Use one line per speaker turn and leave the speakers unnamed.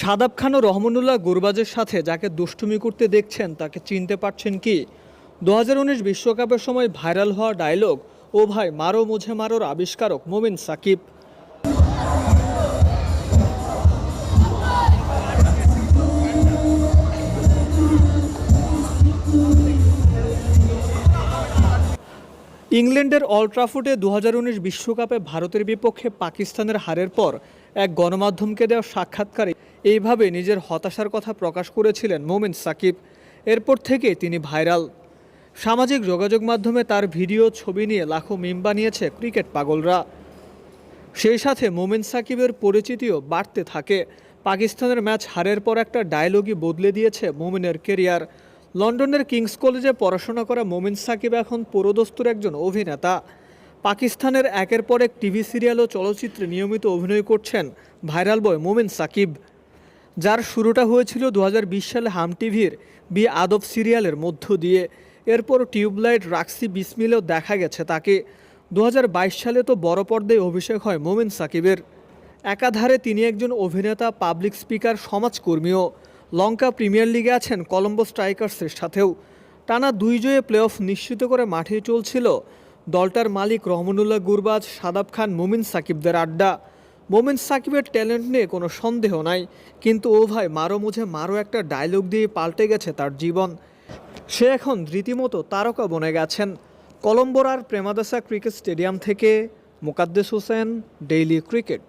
শাদাব খান ও রহমানুল্লাহ গুরবাজের সাথে যাকে দুষ্টুমি করতে দেখছেন, তাকে চিনতে পারছেন কি? দু বিশ্বকাপের সময় ভাইরাল হওয়া ডায়লগ ও ভাই মারো মুঝে মারোর আবিষ্কারক মোমিন সাকিব। ইংল্যান্ডের অল্ট্রাফোর্ডে দু বিশ্বকাপে ভারতের বিপক্ষে পাকিস্তানের হারের পর এক গণমাধ্যমকে দেওয়া সাক্ষাৎকারে এইভাবে নিজের হতাশার কথা প্রকাশ করেছিলেন মোমিন সাকিব। এরপর থেকে তিনি ভাইরাল। সামাজিক যোগাযোগ মাধ্যমে তার ভিডিও, ছবি নিয়ে লাখো মিম বানিয়েছে ক্রিকেট পাগলরা। সেই সাথে মোমিন সাকিবের পরিচিতিও বাড়তে থাকে। পাকিস্তানের ম্যাচ হারের পর একটা ডায়লগই বদলে দিয়েছে মোমিনের কেরিয়ার লন্ডনের কিংস কলেজে পড়াশোনা করা মোমিন সাকিব এখন পুরোদস্তুর একজন অভিনেতা। পাকিস্তানের একের পর এক টিভি সিরিয়াল ও চলচ্চিত্রে নিয়মিত অভিনয় করছেন ভাইরাল বয় মোমিন সাকিব। যার শুরুটা হয়েছিল দু হাজার বিশ সালে হাম টিভির বি আদব সিরিয়ালের মধ্য দিয়ে। এরপর টিউবলাইট, রাক্সি, বিসমিলেও দেখা গেছে তাকে। দু হাজার বাইশ সালে তো বড় পর্দায় অভিষেক হয় মোমিন সাকিবের। একাধারে তিনি একজন অভিনেতা, পাবলিক স্পিকার, সমাজকর্মীও। লঙ্কা প্রিমিয়ার লিগে আছেন কলম্বো স্ট্রাইকার্সের সাথেও। টানা দুই জয়ে প্লে অফ নিশ্চিত করে মাঠে চলছিল দলটার মালিক রহমানুল্লাহ গুরবাজ, সাদাব খান, মোমিন সাকিবদের আড্ডা। মোমিন সাকিবের ট্যালেন্ট নিয়ে কোনো সন্দেহ নাই, কিন্তু ও ভাই মারো মুঝে মারো একটা ডায়লগ দিয়ে পাল্টে গেছে তার জীবন। সে এখন রীতিমতো তারকা বনে গেছেন। কলম্বোর আর প্রেমাদাসা ক্রিকেট স্টেডিয়াম থেকে মোকাদ্দেস হোসেন, ডেইলি ক্রিকেট।